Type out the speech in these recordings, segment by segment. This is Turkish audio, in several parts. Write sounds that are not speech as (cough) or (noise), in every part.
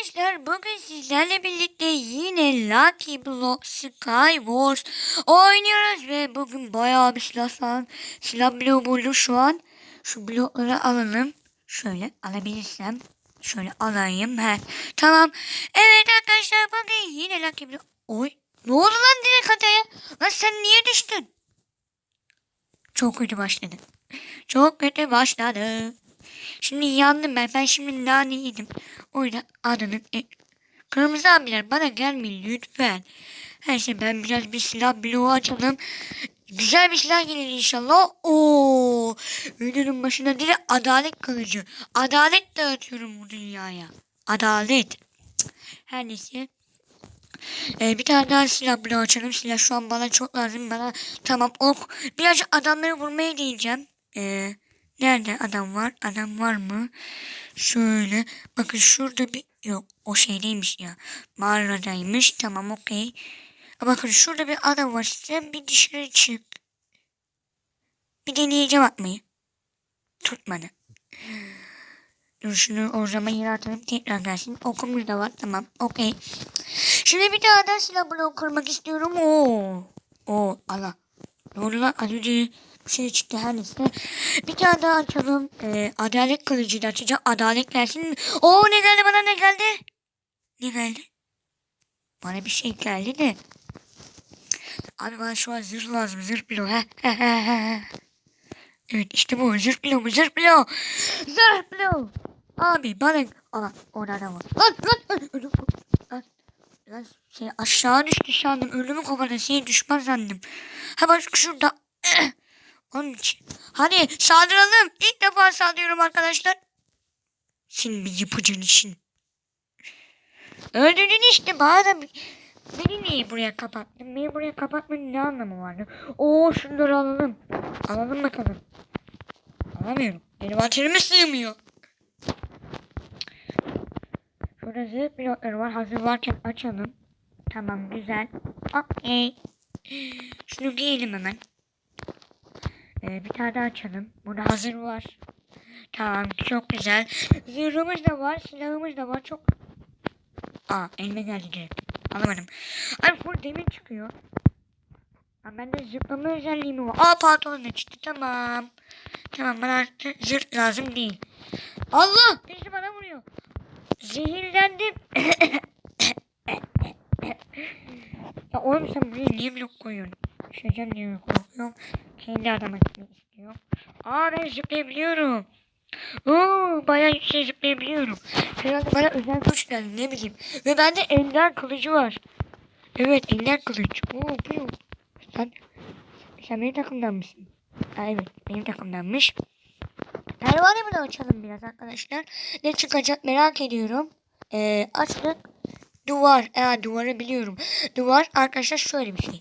arkadaşlar bugün sizlerle birlikte yine Lucky Block Sky Wars oynuyoruz ve bugün bayağı bir silah falan silah bloğu buldum şu an. Şu blokları alalım. Şöyle alabilirsem. Şöyle alayım. He. Tamam. Evet arkadaşlar bugün yine Lucky Block. Oy. Ne oldu lan direkt adaya? Lan sen niye düştün? Çok kötü başladı. Çok kötü başladı. Şimdi yandım ben. Ben şimdi nane yedim. O yüzden adanın e, Kırmızı abiler bana gelmeyin lütfen. Her şey ben biraz bir silah bloğu açalım. Güzel bir silah gelir inşallah. Oo, Videonun başında direkt adalet kılıcı. Adalet dağıtıyorum bu dünyaya. Adalet. Her neyse. Ee, bir tane daha silah bloğu açalım. Silah şu an bana çok lazım. Bana tamam ok. Birazcık adamları vurmaya gideceğim. Ee, nerede adam var? Adam var mı? Şöyle. Bakın şurada bir yok. O şeydeymiş ya. Mağaradaymış. Tamam okey. Bakın şurada bir adam var. Sen bir dışarı çık. Bir deneyeceğim atmayı. Tutmadı. Dur şunu o zaman yere atalım. Tekrar gelsin. Okumuz da var. Tamam. Okey. Şimdi bir daha da silah bloğu kurmak istiyorum. Oo. Oo. Allah. Ne oldu lan? Az önce bir şey çıktı her neyse. Bir tane daha açalım. Ee, adalet kılıcı da açacağım. Adalet gelsin. Oo ne geldi bana ne geldi? Ne geldi? Bana bir şey geldi de. Abi bana şu an zırh lazım. Zırh bloğu. He, he, he, he. Evet işte bu. Zırh bloğu. Zırh bloğu. Zırh bloğu. Abi bana... Ana orada adam var. Lan lan lan. Lan. Şey aşağı düştü sandım. Ölümü kovaladı. Seni düşman sandım. Ha bak şurada. (clears throat) Onun için. Hadi saldıralım. İlk defa saldırıyorum arkadaşlar. Şimdi bir yapıcın için. Öldürdün işte bana Beni niye buraya kapattın? Beni buraya kapatmanın ne anlamı vardı? Oo şunları alalım. Alalım bakalım. Alamıyorum. Benim aterime sığmıyor. Şurada zırh blokları var. Hazır varken açalım. Tamam güzel. Okey. Şunu giyelim hemen. Ee, bir tane daha açalım. Burada hazır var. Tamam çok güzel. Zırhımız da var. Silahımız da var. Çok... Aa elime geldi direkt. Alamadım. Ay full demir çıkıyor. Aa, bende zıplama özelliği mi var? Aa pantolon da çıktı. Tamam. Tamam bana artık zırh lazım değil. Allah! Birisi bana vuruyor. Zehirlendim. (coughs) ya oğlum sen buraya niye blok koyuyorsun? Düşeceğim diye korkuyorum. Kendi adama gitmek istiyor. Aa ben zıplayabiliyorum. Oo bayağı yüksek zıplayabiliyorum. Herhalde bana özel güç geldi ne bileyim. Ve bende ender kılıcı var. Evet ender kılıç. Oo bu. Sen, sen benim takımdan mısın? Aa, evet benim takımdanmış. Pervanemi de açalım biraz arkadaşlar. Ne çıkacak merak ediyorum. Ee, açtık. Duvar. Eğer duvarı biliyorum. Duvar arkadaşlar şöyle bir şey.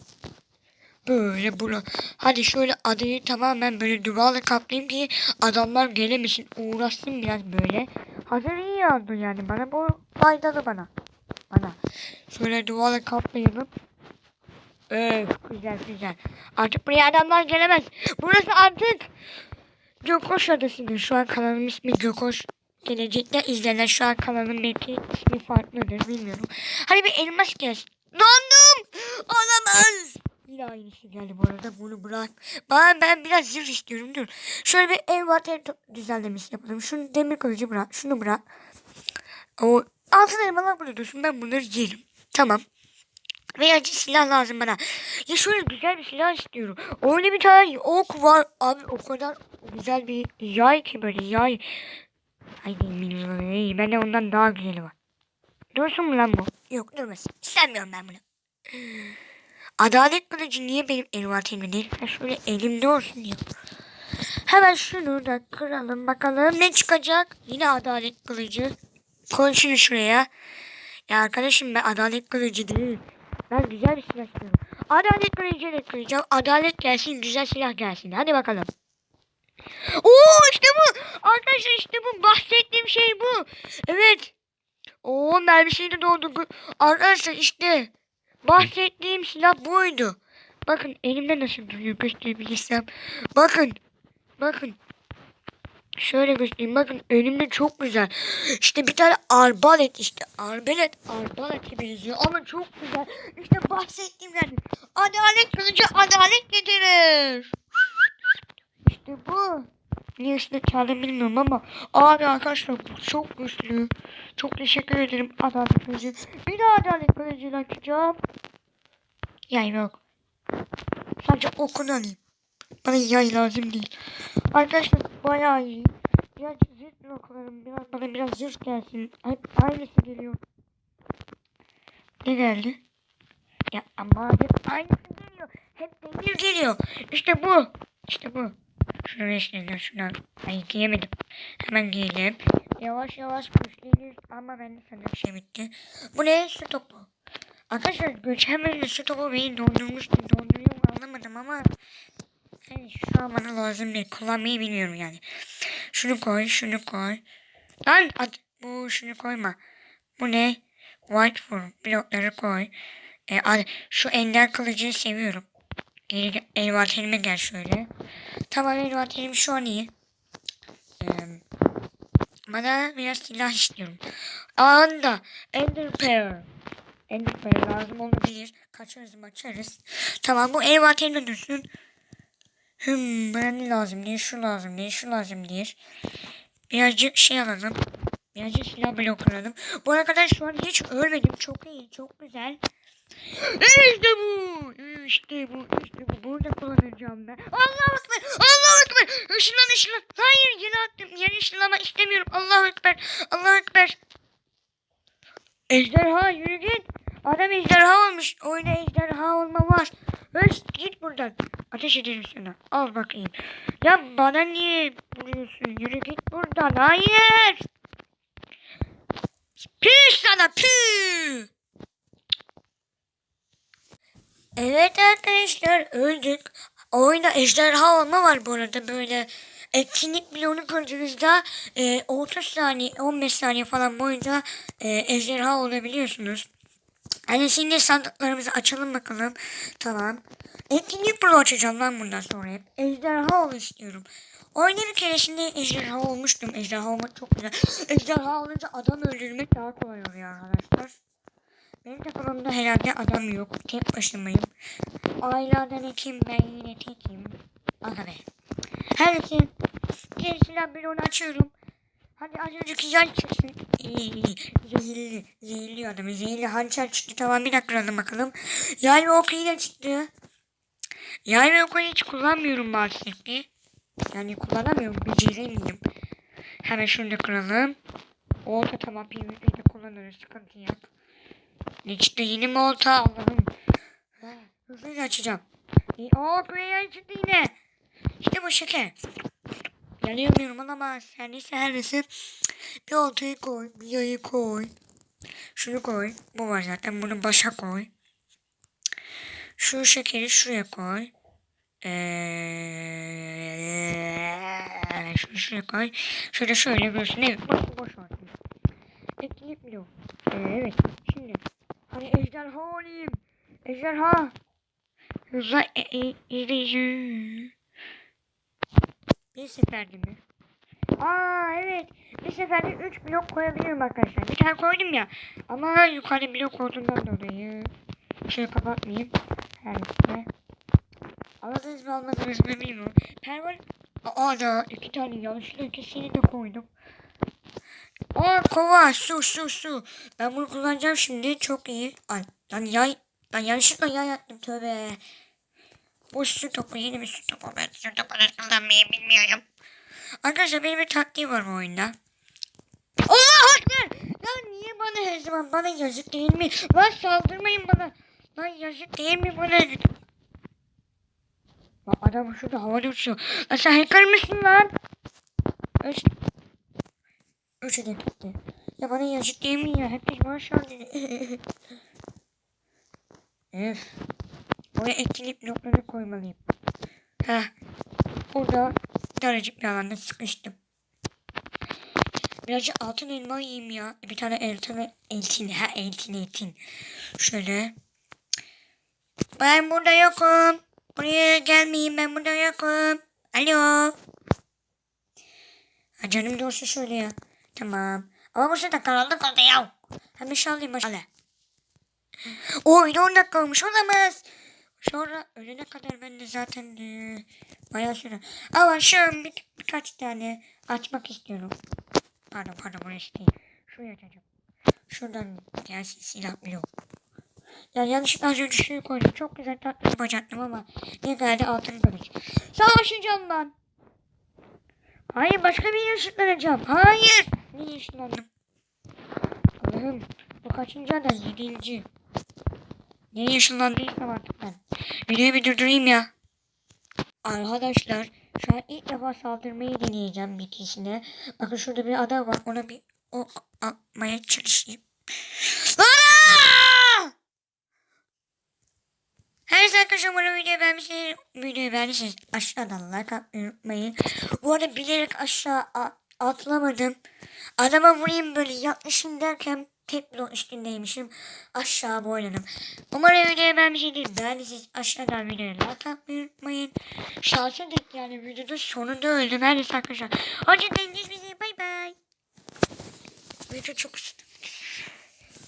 Böyle bura. Hadi şöyle adayı tamamen böyle duvarla kaplayayım ki adamlar gelemesin. Uğraşsın biraz böyle. Hazır iyi yazdı yani. Bana bu faydalı bana. Bana. Şöyle duvarla kaplayalım. Evet güzel güzel. Artık buraya adamlar gelemez. Burası artık Gökoş Adası'nın şu an kanalım ismi Gökoş. Gelecekte izlenen şu an kanalın belki ismi farklıdır bilmiyorum. Hani bir elmas gelsin. Dondum. Olamaz. Yine aynısı geldi bu arada bunu bırak. Ben, ben biraz zırh istiyorum dur. Şöyle bir ev var düzenlemesi yapalım. Şunu demir kılıcı bırak. Şunu bırak. O altın elmalar burada dursun ben bunları yerim. Tamam. Veya silah lazım bana. Ya şöyle güzel bir silah istiyorum. Öyle bir tane ok var. Abi o kadar güzel bir yay ki böyle yay. Ay bilmiyorum. Ben de ondan daha güzeli var. Dursun mu lan bu? Yok durmasın. İstemiyorum ben bunu. Adalet kılıcı niye benim envanterimde değil? Şöyle elimde olsun ya. Hemen şunu da kıralım bakalım ne çıkacak. Yine adalet kılıcı. Koy şunu şuraya. Ya arkadaşım ben adalet kılıcı değil. Ben güzel bir silah istiyorum. Adalet kılıcıyla kıracağım. Adalet gelsin güzel silah gelsin. Hadi bakalım. Oo işte bu. Arkadaşlar işte bu. Bahsettiğim şey bu. Evet. Oo mermisiyle doldu. Arkadaşlar işte. Bahsettiğim silah buydu. Bakın elimde nasıl duruyor gösterebilirsem. Bakın. Bakın. Şöyle göstereyim. Bakın önümde çok güzel. İşte bir tane arbalet işte. Arbalet arbalete benziyor ama çok güzel. İşte bahsettiğim yani. Adalet kılıcı adalet getirir. İşte bu. Niye üstüne çaldım bilmiyorum ama abi arkadaşlar bu çok güçlü. Çok teşekkür ederim adalet kılıcı. Bir daha adalet kılıcıyla açacağım. Yay yok. Sadece okunu. Bana yay lazım değil. Arkadaşlar bayağı iyi. Biraz zırh bloklarım. Biraz bana biraz zırh gelsin. Hep aynısı geliyor. Ne geldi? Ya ama hep aynısı geliyor. Hep demir geliyor. İşte bu. İşte bu. Şunu işte şuradan. Ay giyemedim. Hemen giyelim. Yavaş yavaş güçlenir ama ben de sanırım şey bitti. Bu ne? Su topu. Arkadaşlar geçen bölümde su topu beni dondurmuştu. Donduruyor mu anlamadım ama yani şu an bana lazım değil. Kullanmayı bilmiyorum yani. Şunu koy, şunu koy. Lan ad, bu şunu koyma. Bu ne? White form blokları koy. E, ad, şu ender kılıcını seviyorum. Geri envanterime gel şöyle. Tamam envanterim şu an iyi. Ee, bana biraz silah istiyorum. Anda ender pearl. Ender pearl lazım olabilir. Kaçarız açarız. Tamam bu envanterime dursun. Bana ne lazım diye, şu lazım diye, şu lazım diye. Birazcık şey alalım. Birazcık silah blok. Bu arada kadar şu an hiç ölmedim. Çok iyi, çok güzel. İşte bu. İşte bu. İşte bu. Burada kullanacağım ben. Allahu Ekber. Allahu Ekber. Işınlan ışınlan. Hayır yere attım. Yere ışınlama istemiyorum. Allahu Ekber. Allahu Ekber. Ejderha yürü git. Adam ejderha olmuş. Oyuna ejderha olma var. Öş git buradan. Ateş ederim sana. Al bakayım. Ya bana niye vuruyorsun? Yürü git buradan. Hayır. Püh sana püh. Evet arkadaşlar öldük. Oyunda ejderha olma var bu arada böyle. Etkinlik bloğunu kırdığınızda e, 30 saniye 15 saniye falan boyunca e, ejderha olabiliyorsunuz. Hani şimdi sandıklarımızı açalım bakalım. Tamam. Etkinlik bloğu açacağım lan bundan sonra hep. Ejderha ol istiyorum. Oyunda bir keresinde ejderha olmuştum. Ejderha olmak çok güzel. Ejderha olunca adam öldürmek daha kolay oluyor arkadaşlar. Benim takımımda herhalde adam yok. Tek başımayım. Ailelerden ikim ben yine tekim. Aha be. Her neyse. Gerisinden bir onu açıyorum. Hadi az önceki yan çıksın. Zehirli. Zehirli adamı. Zehirli hançer çıktı. Tamam bir dakika alalım bakalım. Yay ve oku yine çıktı. Yay ve oku hiç kullanmıyorum maalesef ki. Yani kullanamıyorum. Beceremeyim. Hemen şunu da kıralım. Olta tamam PvP'de kullanırız. Sıkıntı yok. Ne çıktı yeni mi olta Allah'ım. Ha, Hızlıca açacağım. Oo buraya çıktı yine. İşte bu şeker. Yanıyorum olamaz. Her neyse her neyse. Bir oltayı koy. Bir yayı koy. Şunu koy. Bu var zaten. Bunu başa koy. Şu şekeri şuraya koy. Ee, şunu şuraya koy. Şöyle şöyle görsün. Evet. Boş boş var. Etkinlik bloğu. Ee, evet. Şimdi. Hani ejderha olayım. Ejderha. Hızla e, e, izleyici. Bir seferde mi? Aa evet. Bir seferde 3 blok koyabilirim arkadaşlar. Bir tane koydum ya. Ama yukarı blok olduğundan dolayı. Şöyle kapatmayayım. Her neyse. Anladınız mı anladınız mı bilmiyorum. Pervol... Aa da iki tane yanlışlıkla ikisini de koydum. Aa kova su su su. Ben bunu kullanacağım şimdi. Çok iyi. Ay lan yay. Lan yanlışlıkla yay attım tövbe. Bu su topu yeni bir su topu. Ben su topunu kullanmayı bilmiyorum. Arkadaşlar benim bir taktiğim var bu oyunda. Allah Ekber! Lan niye bana her zaman bana yazık değil mi? Lan saldırmayın bana. Lan yazık değil mi bana? Lan adam şurada havada uçuyor. Lan sen hacker mısın lan? Üç. Üçü de gitti. Ya bana yazık değil mi ya? Herkes bana dedi. Öf. (laughs) Oraya etkinlik blokları koymalıyım. Heh. Burada daracık bir alanda sıkıştım. Birazcık altın elma yiyeyim ya. Bir tane eltin, eltin, ha eltin, eltin. Şöyle. Ben burada yokum. Buraya gelmeyin ben burada yokum. Alo. Ha, canım doğrusu şöyle ya. Tamam. Ama bu sefer karanlık oldu ya. Hemen şey alayım aşağıya. O yine 10 dakika olmuş olamaz. Sonra ölene kadar ben de zaten e, bayağı süre. Ama şu an bir, birkaç tane açmak istiyorum. Pardon pardon burası değil. Şuraya açacağım. Şuradan gelsin silah blok. Ya yanlışlıkla az önce şunu koydum. Çok güzel tatlı bir bacaktım ama ne geldi altını kılıç. Savaşacağım ben. Hayır başka bir ışınlanacağım. Hayır. Niye ışınlandım? Allah'ım bu kaçıncı adam? Yedinci. Niye ışınlandıysam artık ben. Videoyu bir durdurayım ya. Arkadaşlar şu an ilk defa saldırmayı deneyeceğim bir kişine. Bakın şurada bir adam var. Ona bir ok atmaya çalışayım. Her arkadaşlar umarım videoyu beğenmişsiniz. Videoyu beğendiyseniz aşağıdan like atmayı unutmayın. Bu arada bilerek aşağı atlamadım. Adama vurayım böyle yaklaşayım derken tek blok üstündeymişim. Aşağı boyladım. Umarım videoyu beğenmişsinizdir. Beğendiyseniz aşağıdan videoyu like atmayı unutmayın. Şansa denk yani videoda sonunda öldüm. Her arkadaşlar. Hoşçakalın. Bay bay. Video çok uzun.